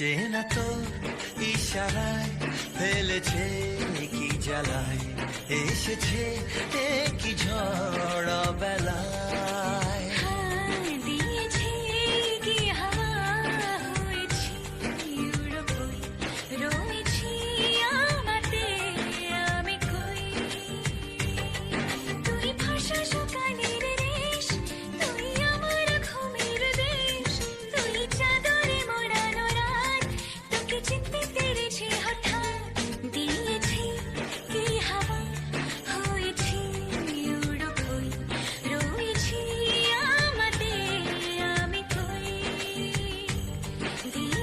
চেনা তো ইশারায় ফেলেছে কি জ্বালায় এসেছে কি ঝড় বেলা दिया